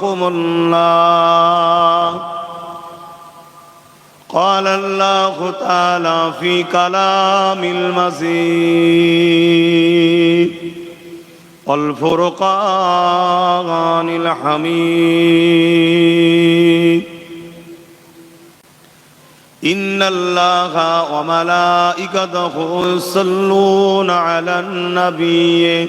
قم الله قال الله تعالى في كلام المزيد والفرقان الحميد إن الله وملائكته يصلون على النبي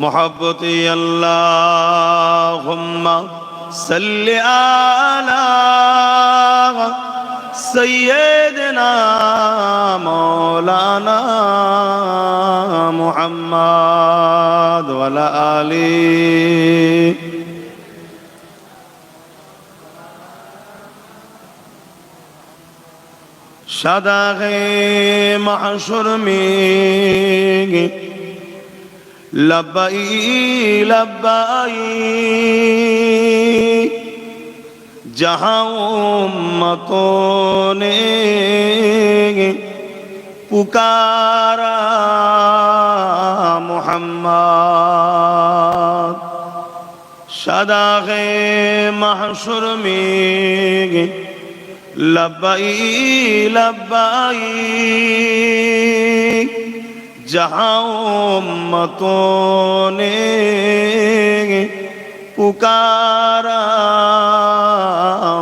محبتي اللهم صل على سيدنا مولانا محمد وعلى آله. সাদা محشر ميغي লব্বাই লব্বাই মতনে পুকারা মোহাম্মদ সদা হে মাহসুর মে লব্বাই লব্বাই जहाँ उम्मतों ने पुकारा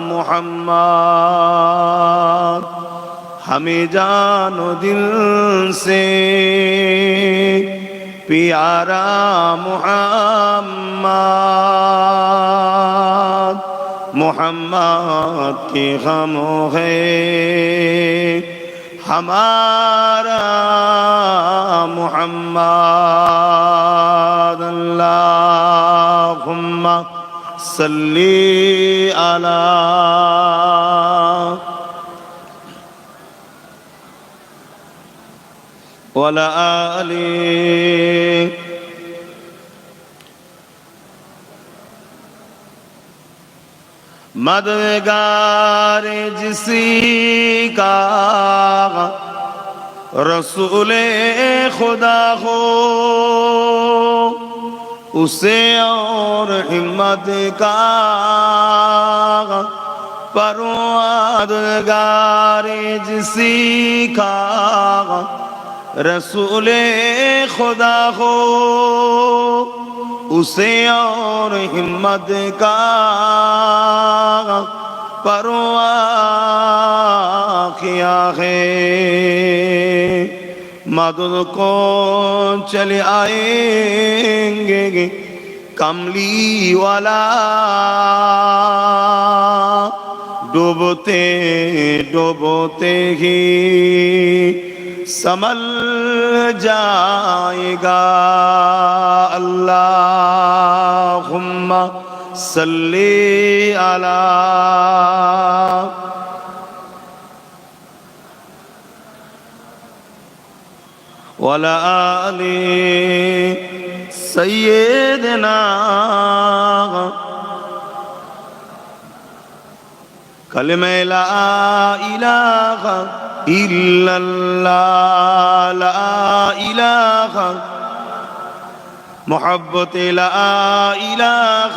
मोहम्मद हमें जानो दिल से प्यारा मोहम्मद मोहम्मद के गम है हमारा محمد. اللهم صل على وعلى آل مدغار جسی کا رسول خدا ہو اسے اور ہمت کا پروادگار جسی کا رسول خدا ہو اسے اور ہمت کا پرواں کیا ہے مدد کو چلے آئیں گے، کملی والا ڈوبتے ڈوبتے ہی سمل جائے گا۔ اللہ صلی على ولا ولآل سيدنا۔ كلمة لا إله إلا الله لا إله محبة لا إله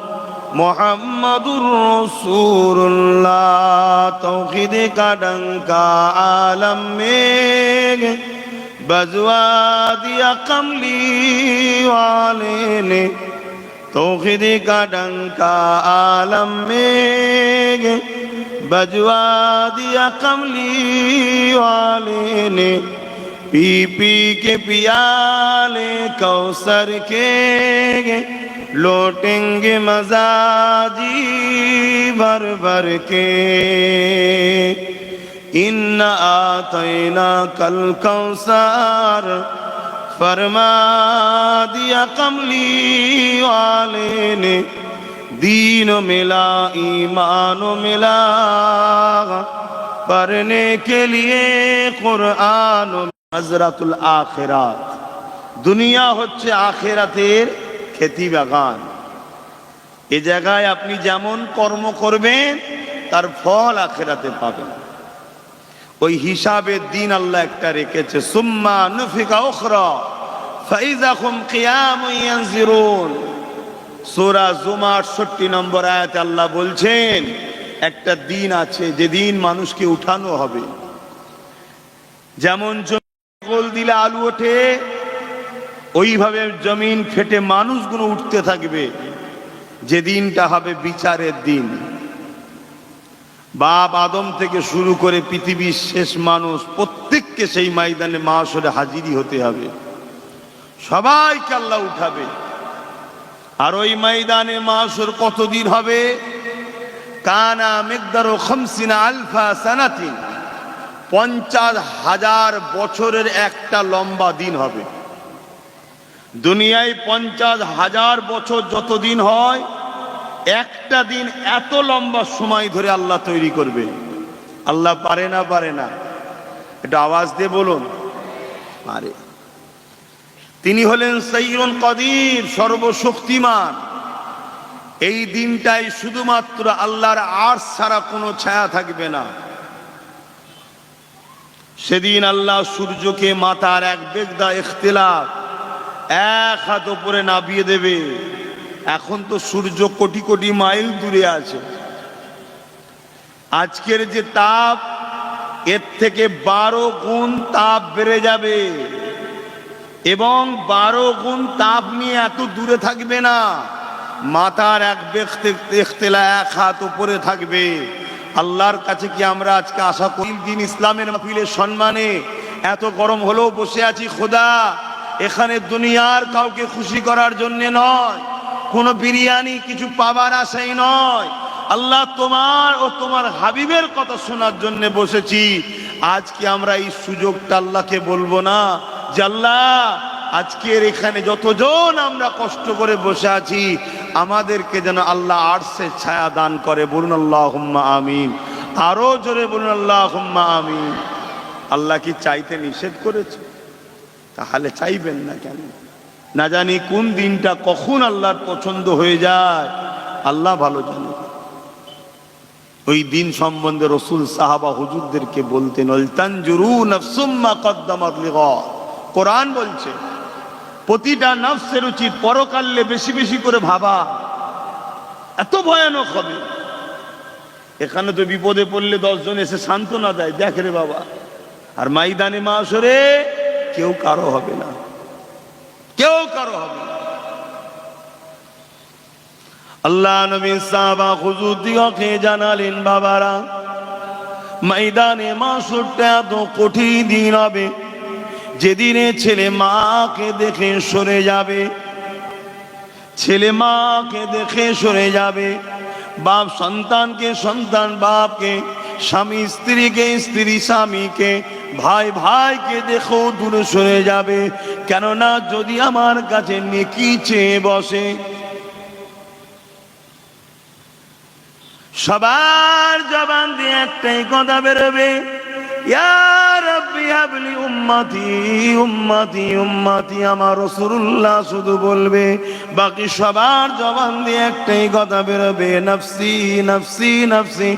محمد الرسول اللہ توحید کا ڈنکا عالم میں بزوا دیا کملی والے نے۔ توحید کا ڈنکا عالم میں بجوا دیا کملی والے نے۔ پی پی کے پیالے کوثر کے لوٹیں گے مزاجی بھر بھر کے۔ ان آتینا کل کوثر فرما دیا کملی والے نے۔ دین ملا، ایمان ملا۔ پڑھنے کے لیے قرآن حضرت الآخرات۔ دنیا হচ্ছে আখেরাতের খেতি বাগান। এ জায়গায় আপনি যেমন কর্ম করবেন, তার ফল আখেরাতে পাবেন। ওই হিসাবে দিন আল্লাহ একটা রেখেছে, সুম্মা নুফিকা উখরা ফাইজাকুম কিয়ামুন ইয়ানজিরুন। সূরা জুমা 68 নম্বর আয়াতে আল্লাহ বলছেন, একটা দিন আছে যেদিন মানুষকে উঠানো হবে। যেমন জমি দিলে আলু ওঠে ওইভাবে জমিন ফেটে মানুষগুলো উঠতে থাকবে, যে দিনটা হবে বিচারের দিন। বাপ আদম থেকে শুরু করে পৃথিবীর শেষ মানুষ, প্রত্যেককে সেই ময়দানে মাসরে হাজিরি হতে হবে। সবাইকে আল্লাহ উঠাবে। আর ওই ময়দানে মাসর কতদিন হবে? কানা মেঘদার ও খমসিনা আলফা সানাতিন। পঞ্চাশ হাজার বছরের একটা লম্বা দিন হবে। দুনিয়ায় পঞ্চাশ হাজার বছর যতদিন হয়, একটা দিন এত লম্বা সময় ধরে আল্লাহ তৈরি করবে। আল্লাহ পারে না পারে না। এটা আওয়াজ দিয়ে বলুন। পারে। তিনি হলেন সৈরন কদির সর্বশক্তিমান। এই দিনটাই শুধুমাত্র আল্লাহর আর ছাড়া কোনো ছায়া থাকবে না। সেদিন আল্লাহ সূর্যকে মাতার এক বেগদা ইখতিলাফ এক হাত উপরে নাবিয়ে দেবে। এখন তো সূর্য কোটি কোটি মাইল দূরে আছে। আজকের যে তাপ, এর থেকে বারো গুণ তাপ বেড়ে যাবে। এবং বারো গুণ তাপ নিয়ে এত দূরে থাকবে না। মাথার এক ইখতিলা এক হাত উপরে থাকবে। আল্লাহর কাছে কি আমরা আজকে আশা করি? দিন ইসলামের মাহফিলের সম্মানে এত গরম হলেও বসে আছি। খোদা এখানে দুনিয়ার কাউকে খুশি করার জন্য নয়। কোনো বিরিয়ানি কিছু পাবার আশাই নয়। আল্লাহ তোমার ও তোমার হাবিবের কথা শোনার জন্য বসেছি। আজকে আমরা এই সুযোগটা আল্লাহকে বলব না যে, আল্লাহ, আজকের এখানে যতজন আমরা কষ্ট করে বসে আছি, আমাদেরকে যেন আল্লাহ আর্টসের ছায়া দান করে। বলুন আল্লাহ হুম্মা আমিন। আরও জোরে বলুন আল্লাহ হুম্মা আমিন। আল্লাহ কি চাইতে নিষেধ করেছে? তাহলে চাইবেন না কেন? না জানি কোন দিনটা কখন আল্লাহর পছন্দ হয়ে যায়। আল্লাহ ভালো জানে। ওই দিন সম্বন্ধে রসুল সাহাবা হুজুরদেরকে বলতেন কোরআন বলছে, প্রতিটা নফসের উচিত পরকালে বেশি বেশি করে ভাবা। এত ভয়ানক হবে। এখানে তো বিপদে পড়লে দশজন এসে সান্ত্বনা দেয়। দেখ রে বাবা, আর মাইদানে মাসরে কেউ কারও হবে না। কেউ কারও হবে না। আল্লাহ নবী সাহাবা হুজুর দিগকে জানালেন, বাবারা, ময়দানে মাসুরটা এত কঠিন দিন হবে। যেদিনে ছেলে মাকে দেখে সরে যাবে, ছেলে মাকে দেখে সরে যাবে, বাপ সন্তানকে, সন্তান বাপকে, স্বামী স্ত্রীকে, স্ত্রী স্বামীকে ভাই ভাইকে দেখো দূরে সরে যাবে। কেননা যদি আমার কাছে নেকি চেয়ে বসে, সবার জবান দিয়ে একটাই কথা বেরোবে আমার শুধু বলবে, বাকি সবার জবান দিয়ে একটাই কথা বেরোবে, নফসি নফসি নফসি।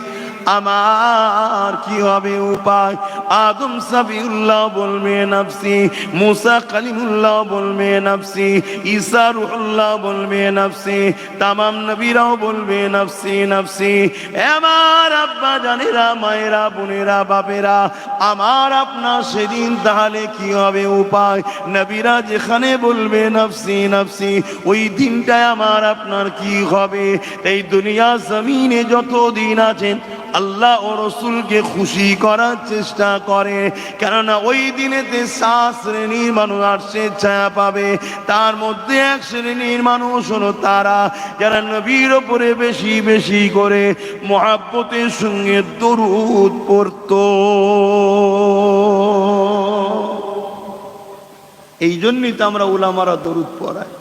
আমার কি হবে উপায়? আদম সাবিউল্লাহ বলবে, নাফসি। মুসা কালিমুল্লাহ বলবে, নাফসি। ঈসা রুহুল্লাহ বলবে, নাফসি। তামাম নবীরাও বলবে, নাফসি নাফসি। আমার আব্বা জানেরা, মায়েরা, বোনেরা, বাপেরা, আমার আপনার সেদিন তাহলে কি হবে উপায়? নবীরা যেখানে বলবে, নাফসি নাফসি, ওই দিনটায় আমার আপনার কি হবে? এই দুনিয়া জমিনে যত দিন আছেন আল্লাহ ও রসুলকে খুশি করার চেষ্টা করে। কেননা ওই দিনেতে সাত শ্রেণির মানুষ আসছে ছায়া পাবে। তার মধ্যে এক শ্রেণির মানুষ হলো তারা, যারা নবীর ওপরে বেশি বেশি করে মহাব্বতের সঙ্গে দরুদ পড়ত। এই জন্যই তো আমরা উলামারা দরুদ পড়াই।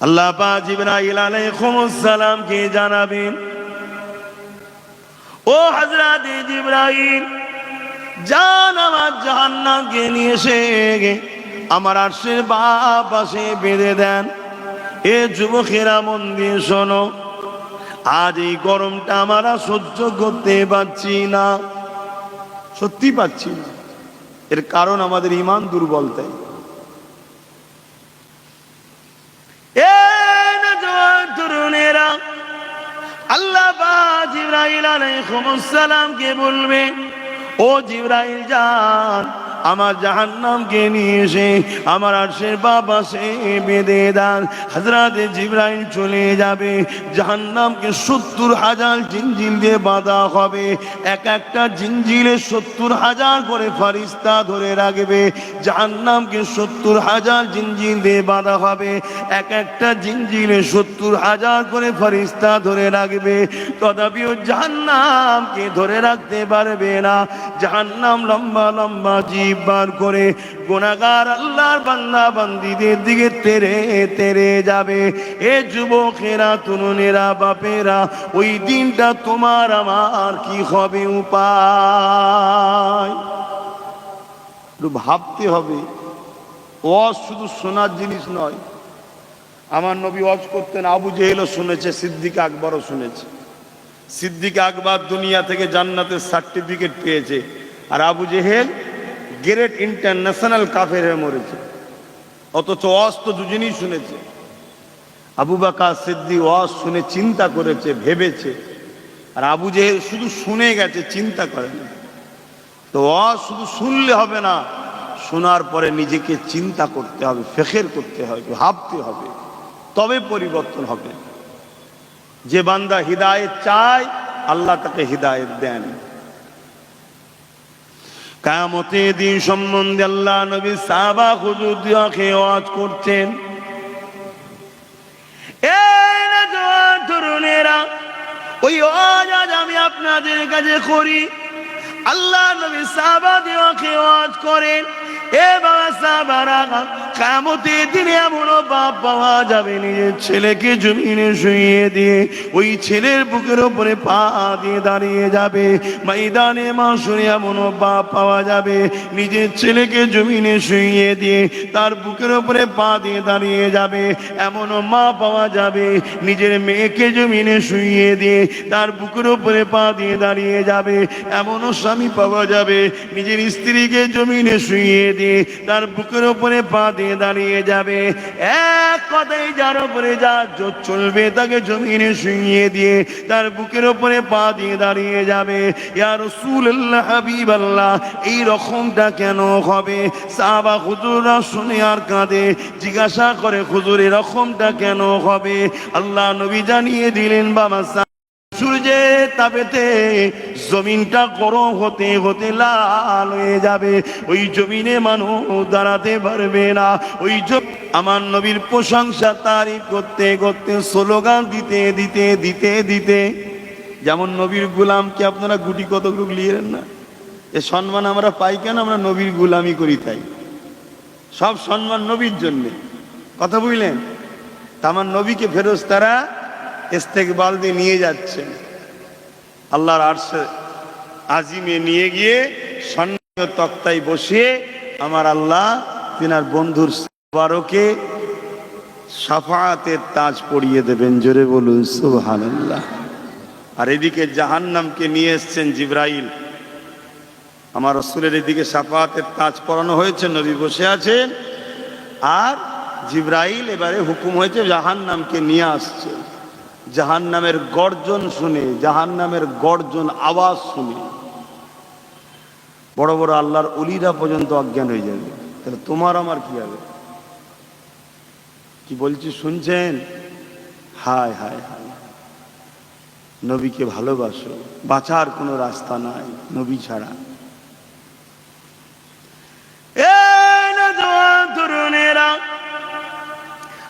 আল্লাহ পাক জিবরাইল আলাইহিস সালাম কে জানাবেন? ও হযরত জিবরাইল, জান আমার জাহান্নামকে নিয়ে এসে আমার আরশের বাপ পাশে বেঁধে দেন। এ যুবকেরা মন দিয়ে শোনো, আজ এই গরমটা আমরা সহ্য করতে পারছি না। সত্যি পাচ্ছি না। এর কারণ আমাদের ইমান দুর্বলতাই এ তরুণেরা আল্লাহ বা জিব্রাইল আলাইহিস সালামকে বলবে? ও জিব্রাইল যান আমার জাহান্নামকে নিয়ে এসে আমার আরশের বাবা সে বেঁধে দান। হাজরাতে জিব্রাইল চলে যাবে। জাহান্নামকে সত্তর হাজার জিঞ্জিল দিয়ে বাঁধা হবে। এক একটা জিঞ্জিলে সত্তর হাজার করে ফারিস্তা ধরে রাখবে। জাহান্নামকে সত্তর হাজার জিঞ্জিল দিয়ে বাঁধা হবে। এক একটা জিঞ্জিলে সত্তর হাজার করে ফারিস্তা ধরে রাখবে। তথাপিও জাহান্নামকে ধরে রাখতে পারবে না। জাহান্নাম লম্বা লম্বা বার করে গুণাগার আল্লাহর বান্দা বান্দিদের দিকে তেরে তেরে যাবে। এ যুবকেরা, তরুণেরা, বাপেরা, ওই দিনটা তোমার আমার কি হবে উপায়? ভাবতে হবে। ওয়াজ শুধু শোনার জিনিস নয়। আমার নবী ওয়াজ করতেন, আবু জেহেলও শুনেছে, সিদ্দিক আকবরও শুনেছে। সিদ্দিক আকবর দুনিয়া থেকে জান্নাতের সার্টিফিকেট পেয়েছে। আর আবু জেহেল গ্রেট ইন্টারন্যাশনাল কাফের হয়ে মরেছে। অথচ ওয়াজ তো দুজনেই শুনেছে। আবু বাকা সিদ্দি ওয়াজ শুনে চিন্তা করেছে, ভেবেছে। আর আবু জেহেল শুধু শুনে গেছে, চিন্তা করেনি তো ওয়াজ শুধু শুনলে হবে না, শোনার পরে নিজেকে চিন্তা করতে হবে, ফেখের করতে হবে, ভাবতে হবে, তবে পরিবর্তন হবে। যে বান্দা হৃদায়ত চায়, আল্লাহ তাকে হৃদায়ত দেন। কামতে দিন সম্বন্ধে আল্লাহ নবী সাবা হুজুর দিয়াকে ওয়াজ করছেন। এই না তরুণেরা, ওই ওয়াজ আজ আমি আপনাদের কাছে করি। আল্লাহ নবী সাবা দিয়াকে ওয়াজ করেন। এ বাবা সাহাবারা কামতে দিনে এমন বাপ পাওয়া যাবে নিজের ছেলেকে জমিনে শুইয়ে দিয়ে ওই ছেলের বুকের উপরে পা দিয়ে দাঁড়িয়ে যাবে। ময়দানে মাসুরে এমন বাপ পাওয়া যাবে। নিজের ছেলেকে জমিনে শুইয়ে দিয়ে তার বুকের উপরে পা দিয়ে দাঁড়িয়ে যাবে। এমন মা পাওয়া যাবে। নিজের মেয়েকে জমিনে শুইয়ে দিয়ে তার বুকের উপরে পা দিয়ে দাঁড়িয়ে যাবে। এমনও স্বামী পাওয়া যাবে। নিজের স্ত্রীকে জমিনে শুইয়ে দিয়ে তার বুকের উপরে পা দিয়ে উপরে দাঁড়িয়ে যাবে। এক কথায় যার উপরে যা জোর চলবে, তাকে জমিনে শুইয়ে দিয়ে তার বুকের উপরে পা দিয়ে দাঁড়িয়ে যাবে। ইয়া রাসূলুল্লাহ, হাবিবাল্লাহ, এই রকমটা কেন হবে? সাহাবা হুজুররা শুনে আর কাঁদে। জিজ্ঞাসা করে, হুজুর, এরকমটা কেন হবে? আল্লাহ নবী জানিয়ে দিলেন, বাবা সূর্যের তাপেতে জমিনটা গরম হতে হতে লাল হয়ে যাবে। ওই জমিনে মানুষ দাঁড়াতে পারবে না। ওই আমার নবীর প্রশংসা তারিফ করতে করতে, স্লোগান দিতে দিতে দিতে দিতে, যেমন নবীর গুলামকে আপনারা গুটি কতগুলো লিয়েন না? এ সম্মান আমরা পাই কেন? আমরা নবীর গুলামি করি তাই। সব সম্মান নবীর জন্যে। কথা বুঝলেন? আমার নবীকে ফেরোজ তারা ইস্তেকবাল দিয়ে নিয়ে যাচ্ছে। আল্লাহর আরশে আজিমে নিয়ে গিয়ে স্বর্ণ তক্তায় বসিয়ে আমার আল্লাহ তিনার বন্ধুর বারোকে সাফাতের তাজ পরিয়ে দেবেন। জোরে বলুন, সুবহানাল্লাহ। আর এদিকে জাহান্নামকে নিয়ে এসছেন জিব্রাইল। আমার রসুলের এদিকে সাফাতের তাজ পরানো হয়েছে, নবী বসে আছেন। আর জিব্রাইল এবারে হুকুম হয়েছে জাহান্নামকে নিয়ে আসছে। জাহান্নামের গর্জন শুনে, জাহান্নামের গর্জন আওয়াজ শুনে। বড় বড় আল্লাহর অলিরা পর্যন্ত অজ্ঞান হয়ে যাবে। তাহলে তোমার আমার কি হবে? কি বলছি শুনছেন? হায় হায় হায়। নবীকে ভালোবাসো, বাঁচার কোনো রাস্তা নাই, নবী ছাড়া।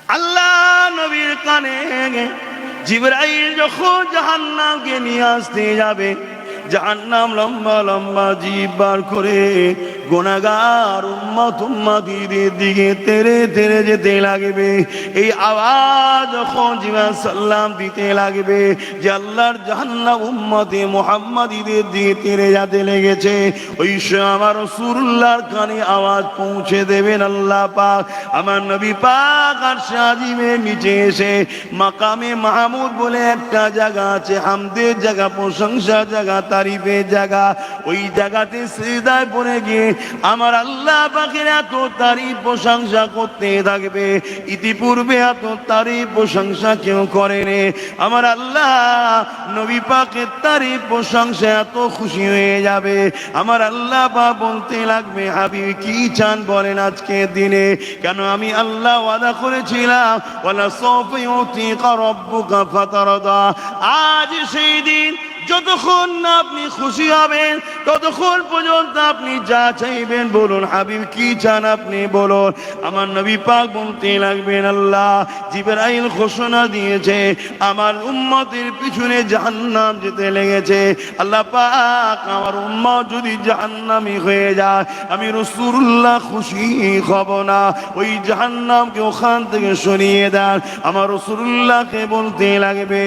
আল্লাহ নবীর কানে জিবরাইল যখন জাহান্নামকে নিয়ে আসতে যাবে জাহান্নাম লম্বা লম্বা জীব বার করে গোনাগার উম্মত উম্মাদিদের দিকে তেরে তেরে যেতে লাগবে। এই আওয়াজ যখন জিমা সাল্লাম দিতে লাগবে যে আল্লাহর জাহান্নাম উম্মতে মোহাম্মদীদের দিকে তেরে যেতে লেগেছে। ওই আমার রসুল্লাহর কানে আওয়াজ পৌঁছে দেবেন আল্লাহ পাক। আমার নবী পাক আর সাজিমের নিচে এসে মাকামে মাহমুদ বলে একটা জায়গা আছে, হামদের জায়গা প্রশংসা জায়গা, তারিফের জায়গা। ওই জায়গাতে সিজদায় পড়ে গিয়ে আমার আল্লাহ পাকের এত তারিফ প্রশংসা করতে থাকবে। ইতিপূর্বে এত তারিফ প্রশংসা কেউ করেনি। আমার আল্লাহ নবী পাকের তারিফ প্রশংসা এত খুশি হয়ে যাবে। আমার আল্লাহ পা বলতে লাগবে, হাবিব, কি চান বলেন আজকে দিনে? কেন আমি আল্লাহ ওয়াদা করেছিলাম, ওয়ালা সৌফি উতিকা রব্বুকা ফাতারদা। আজ সেই দিন যতক্ষণ না আপনি খুশি হবেন, ততক্ষণ পর্যন্ত আপনি যা চাইবেন বলুন, হাবিব কি চান আপনি বলুন। আমার নবী পাক বলতে লাগবেন, আল্লাহ জিবরাইল ঘোষণা দিয়েছে, আমার উম্মতের পিছনে জাহান্নাম যেতে লেগেছে। আল্লাহ পাক আমার উম্মত যদি জাহান্নামি হয়ে যায়, আমি রসুল্লাহ খুশি হব না। ওই জাহান্নামকে ওখান থেকে সরিয়ে দেন। আমার রসুল্লাহকে বলতে লাগবে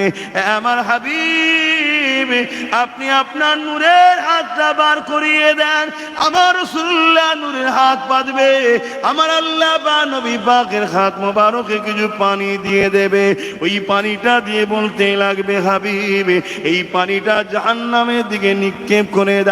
আমার হাবিব আপনি আপনার নূরের হাতটা বার করিয়ে দেন। আমার রসুল্লাহ নূরের হাত বাঁধবে। আমার আল্লাহ বা নবী পাকের হাত মোবারকে কিছু পানি দিয়ে দেবে। ওই পানিটা দিয়ে বলতে লাগবে হাবিব, এই পানিটা জাহান্নামের দিকে নিক্ষেপ করে দেন